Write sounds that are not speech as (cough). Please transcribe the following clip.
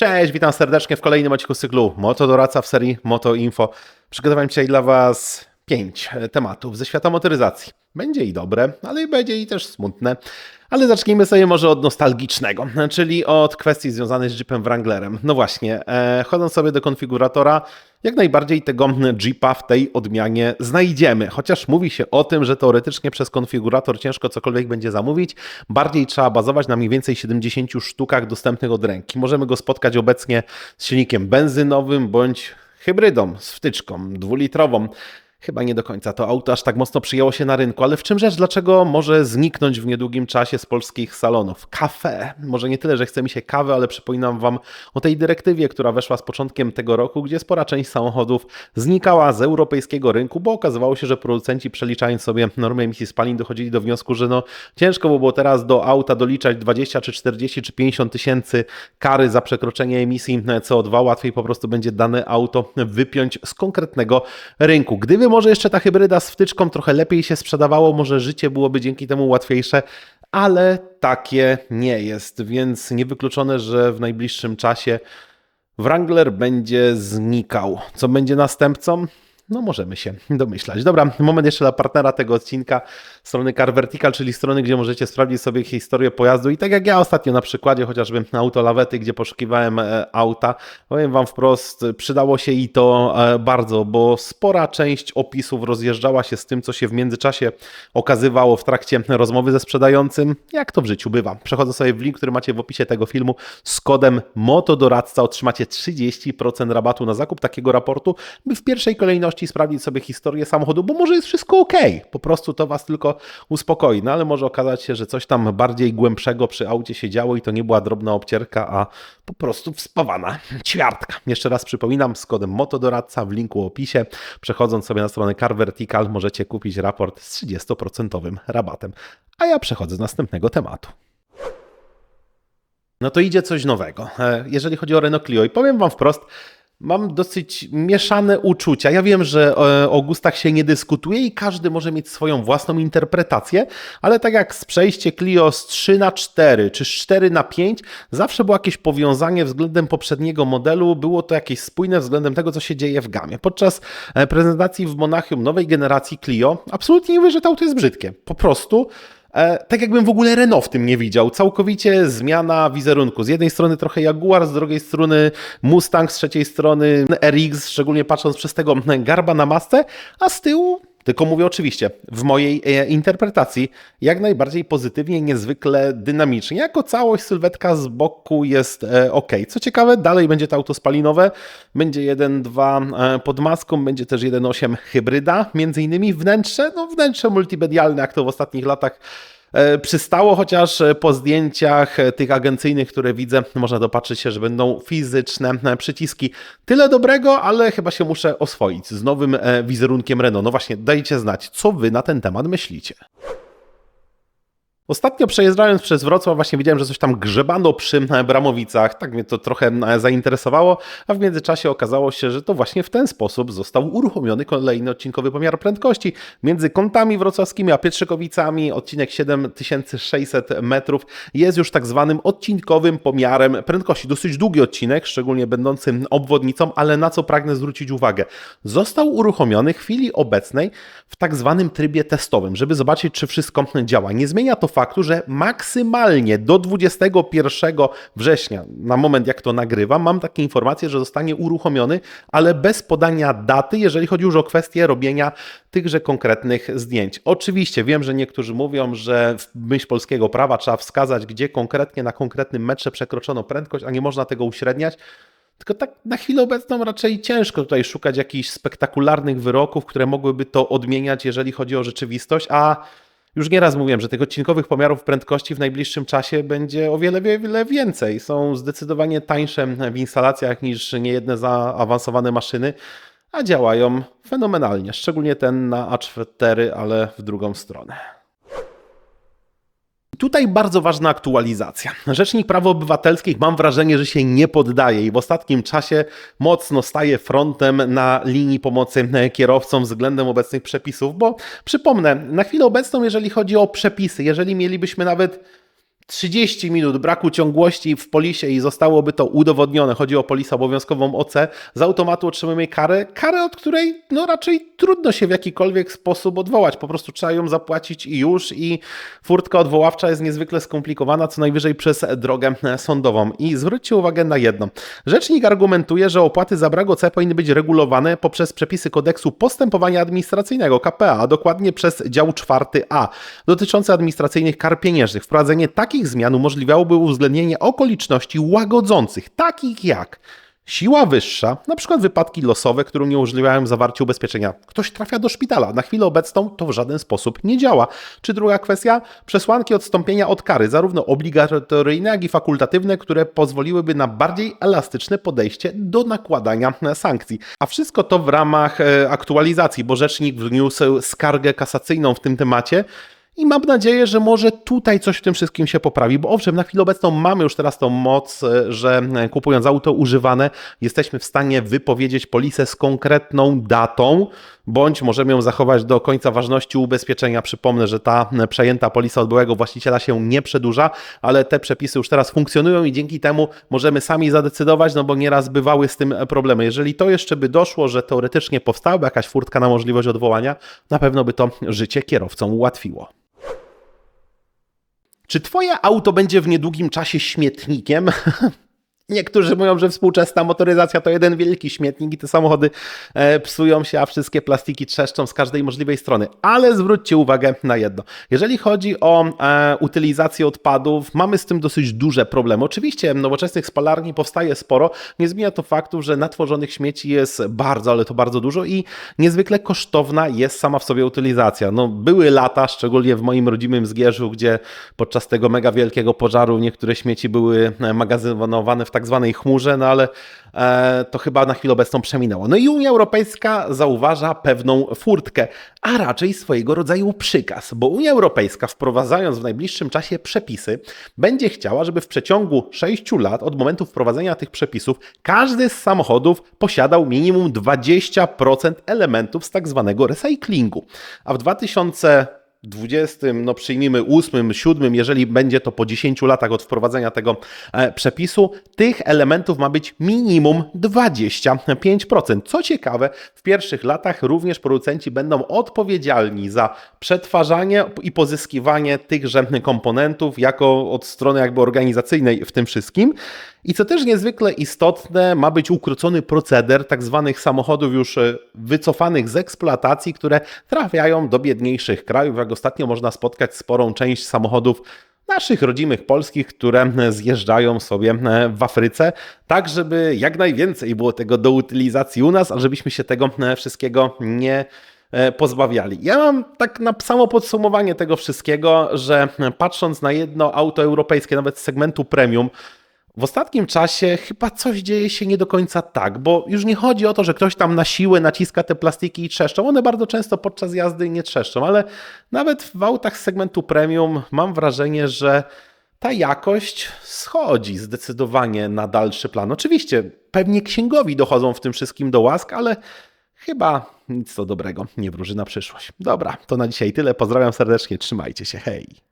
Cześć, witam serdecznie w kolejnym odcinku cyklu Moto Doradca w serii Moto Info. Przygotowałem dzisiaj dla Was pięć tematów ze świata motoryzacji. Będzie i dobre, ale będzie i też smutne. Ale zacznijmy sobie może od nostalgicznego, czyli od kwestii związanej z Jeepem Wranglerem. No właśnie, e, chodząc sobie do konfiguratora, jak najbardziej tego Jeepa w tej odmianie znajdziemy. Chociaż mówi się o tym, że teoretycznie przez konfigurator ciężko cokolwiek będzie zamówić, bardziej trzeba bazować na mniej więcej 70 sztukach dostępnych od ręki. Możemy go spotkać obecnie z silnikiem benzynowym bądź hybrydą z wtyczką dwulitrową. Chyba nie do końca to auto aż tak mocno przyjęło się na rynku, ale w czym rzecz, dlaczego może zniknąć w niedługim czasie z polskich salonów? Kafe. Może nie tyle, że chce mi się kawy, ale przypominam Wam o tej dyrektywie, która weszła z początkiem tego roku, gdzie spora część samochodów znikała z europejskiego rynku, bo okazywało się, że producenci przeliczając sobie normy emisji spalin dochodzili do wniosku, że no ciężko by było teraz do auta doliczać 20 czy 40 czy 50 tysięcy kary za przekroczenie emisji CO2. Łatwiej po prostu będzie dane auto wypiąć z konkretnego rynku. Gdyby może jeszcze ta hybryda z wtyczką trochę lepiej się sprzedawało, może życie byłoby dzięki temu łatwiejsze, ale takie nie jest, więc niewykluczone, że w najbliższym czasie Wrangler będzie znikał. Co będzie następcą? No możemy się domyślać. Dobra, moment jeszcze dla partnera tego odcinka, strony Car Vertical, czyli strony, gdzie możecie sprawdzić sobie historię pojazdu i tak jak ja ostatnio na przykładzie chociażby autolawety, gdzie poszukiwałem e, auta, powiem Wam wprost, przydało się i to e, bardzo, bo spora część opisów rozjeżdżała się z tym, co się w międzyczasie okazywało w trakcie rozmowy ze sprzedającym, jak to w życiu bywa. Przechodzę sobie w link, który macie w opisie tego filmu z kodem MOTODORADCA otrzymacie 30% rabatu na zakup takiego raportu, by w pierwszej kolejności sprawdzić sobie historię samochodu, bo może jest wszystko ok. Po prostu to Was tylko uspokoi. No ale może okazać się, że coś tam bardziej głębszego przy aucie się działo i to nie była drobna obcierka, a po prostu wspawana (laughs) ćwiartka. Jeszcze raz przypominam, z kodem MOTODORADCA w linku w opisie, przechodząc sobie na stronę Car Vertical, możecie kupić raport z 30% rabatem. A ja przechodzę do następnego tematu. No to idzie coś nowego. E, Jeżeli chodzi o Renault Clio i powiem Wam wprost, mam dosyć mieszane uczucia. Ja wiem, że e, o gustach się nie dyskutuje i każdy może mieć swoją własną interpretację, ale tak jak z przejście Clio z 3 na 4 czy z 4 na 5, zawsze było jakieś powiązanie względem poprzedniego modelu, było to jakieś spójne względem tego, co się dzieje w gamie. Podczas e, prezentacji w Monachium nowej generacji Clio, absolutnie nie mówię, że to auto jest brzydkie. Po prostu tak jakbym w ogóle Renault w tym nie widział. Całkowicie zmiana wizerunku. Z jednej strony trochę Jaguar, z drugiej strony Mustang, z trzeciej strony RX, szczególnie patrząc przez tego garba na masce, a z tyłu tylko mówię oczywiście, w mojej e, interpretacji, jak najbardziej pozytywnie, niezwykle dynamicznie. Jako całość sylwetka z boku jest e, ok. Co ciekawe, dalej będzie to auto spalinowe, będzie 1.2 e, pod maską, będzie też 1.8 hybryda, między innymi wnętrze, no wnętrze multimedialne, jak to w ostatnich latach przystało, chociaż e, po zdjęciach e, tych agencyjnych, które widzę, można dopatrzyć się, że będą fizyczne przyciski. Tyle dobrego, ale chyba się muszę oswoić z nowym wizerunkiem Renault. No właśnie, dajcie znać, co wy na ten temat myślicie. Ostatnio przejeżdżając przez Wrocław właśnie widziałem, że coś tam grzebano przy Bramowicach. Tak mnie to trochę zainteresowało, a w międzyczasie okazało się, że to właśnie w ten sposób został uruchomiony kolejny odcinkowy pomiar prędkości. Między kątami wrocławskimi a Pietrzykowicami odcinek 7600 metrów jest już tak zwanym odcinkowym pomiarem prędkości. Dosyć długi odcinek, szczególnie będący obwodnicą, ale na co pragnę zwrócić uwagę. Został uruchomiony w chwili obecnej w tak zwanym trybie testowym, żeby zobaczyć, czy wszystko działa. Nie zmienia to faktu, że maksymalnie do 21 września, na moment jak to nagrywam, mam takie informacje, że zostanie uruchomiony, ale bez podania daty, jeżeli chodzi już o kwestię robienia tychże konkretnych zdjęć. Oczywiście wiem, że niektórzy mówią, że w myśl polskiego prawa trzeba wskazać, gdzie konkretnie na konkretnym metrze przekroczono prędkość, a nie można tego uśredniać. Tylko tak na chwilę obecną raczej ciężko tutaj szukać jakichś spektakularnych wyroków, które mogłyby to odmieniać, jeżeli chodzi o rzeczywistość, a już nieraz mówiłem, że tych odcinkowych pomiarów prędkości w najbliższym czasie będzie o wiele, wiele więcej. Są zdecydowanie tańsze w instalacjach niż niejedne zaawansowane maszyny, a działają fenomenalnie. Szczególnie ten na A4, ale w drugą stronę. Tutaj bardzo ważna aktualizacja. Rzecznik Praw Obywatelskich mam wrażenie, że się nie poddaje i w ostatnim czasie mocno staje frontem na linii pomocy kierowcom względem obecnych przepisów, bo przypomnę, na chwilę obecną, jeżeli chodzi o przepisy, jeżeli mielibyśmy nawet 30 minut braku ciągłości w polisie i zostałoby to udowodnione, chodzi o polisę obowiązkową OC, z automatu otrzymujemy karę, karę od której no raczej trudno się w jakikolwiek sposób odwołać, po prostu trzeba ją zapłacić i już i furtka odwoławcza jest niezwykle skomplikowana, co najwyżej przez drogę sądową. I zwróćcie uwagę na jedno. Rzecznik argumentuje, że opłaty za brak OC powinny być regulowane poprzez przepisy kodeksu postępowania administracyjnego KPA, a dokładnie przez dział 4a dotyczący administracyjnych kar pieniężnych. Wprowadzenie takich zmian umożliwiałoby uwzględnienie okoliczności łagodzących, takich jak Siła wyższa, na przykład wypadki losowe, które uniemożliwiają zawarcie ubezpieczenia. Ktoś trafia do szpitala. Na chwilę obecną to w żaden sposób nie działa. Czy druga kwestia? Przesłanki odstąpienia od kary, zarówno obligatoryjne, jak i fakultatywne, które pozwoliłyby na bardziej elastyczne podejście do nakładania sankcji. A wszystko to w ramach e, aktualizacji, bo rzecznik wniósł skargę kasacyjną w tym temacie. I mam nadzieję, że może tutaj coś w tym wszystkim się poprawi, bo owszem, na chwilę obecną mamy już teraz tą moc, e, że e, kupując auto używane, jesteśmy w stanie wypowiedzieć polisę z konkretną datą, bądź możemy ją zachować do końca ważności ubezpieczenia. Przypomnę, że ta przejęta polisa od byłego właściciela się nie przedłuża, ale te przepisy już teraz funkcjonują i dzięki temu możemy sami zadecydować, no bo nieraz bywały z tym problemy. Jeżeli to jeszcze by doszło, że teoretycznie powstałaby jakaś furtka na możliwość odwołania, na pewno by to życie kierowcom ułatwiło. Czy twoje auto będzie w niedługim czasie śmietnikiem? (laughs) Niektórzy mówią, że współczesna motoryzacja to jeden wielki śmietnik i te samochody e, psują się, a wszystkie plastiki trzeszczą z każdej możliwej strony. Ale zwróćcie uwagę na jedno. Jeżeli chodzi o e, utylizację odpadów, mamy z tym dosyć duże problemy. Oczywiście nowoczesnych spalarni powstaje sporo. Nie zmienia to faktu, że natworzonych śmieci jest bardzo, ale to bardzo dużo i niezwykle kosztowna jest sama w sobie utylizacja. No, były lata, szczególnie w moim rodzimym Zgierzu, gdzie podczas tego mega wielkiego pożaru niektóre śmieci były e, magazynowane w tak zwanej chmurze, no ale e, to chyba na chwilę obecną przeminęło. No i Unia Europejska zauważa pewną furtkę, a raczej swojego rodzaju przykaz, bo Unia Europejska wprowadzając w najbliższym czasie przepisy, będzie chciała, żeby w przeciągu 6 lat od momentu wprowadzenia tych przepisów każdy z samochodów posiadał minimum 20% elementów z tak zwanego recyklingu. A w 2000 20, no przyjmijmy 8, 7, jeżeli będzie to po 10 latach od wprowadzenia tego e, przepisu, tych elementów ma być minimum 25%. Co ciekawe, w pierwszych latach również producenci będą odpowiedzialni za przetwarzanie i pozyskiwanie tychże komponentów jako od strony jakby organizacyjnej w tym wszystkim. I co też niezwykle istotne, ma być ukrócony proceder tak zwanych samochodów już e, wycofanych z eksploatacji, które trafiają do biedniejszych krajów. Jak ostatnio można spotkać sporą część samochodów naszych rodzimych polskich, które zjeżdżają sobie e, w Afryce, tak żeby jak najwięcej było tego do utylizacji u nas, a żebyśmy się tego e, wszystkiego nie pozbawiali. Ja mam tak na samo podsumowanie tego wszystkiego, że patrząc na jedno auto europejskie, nawet z segmentu premium, w ostatnim czasie chyba coś dzieje się nie do końca tak, bo już nie chodzi o to, że ktoś tam na siłę naciska te plastiki i trzeszczą. One bardzo często podczas jazdy nie trzeszczą, ale nawet w autach z segmentu premium mam wrażenie, że ta jakość schodzi zdecydowanie na dalszy plan. Oczywiście pewnie księgowi dochodzą w tym wszystkim do łask, ale chyba nic to dobrego nie wróży na przyszłość. Dobra, to na dzisiaj tyle. Pozdrawiam serdecznie, trzymajcie się, hej!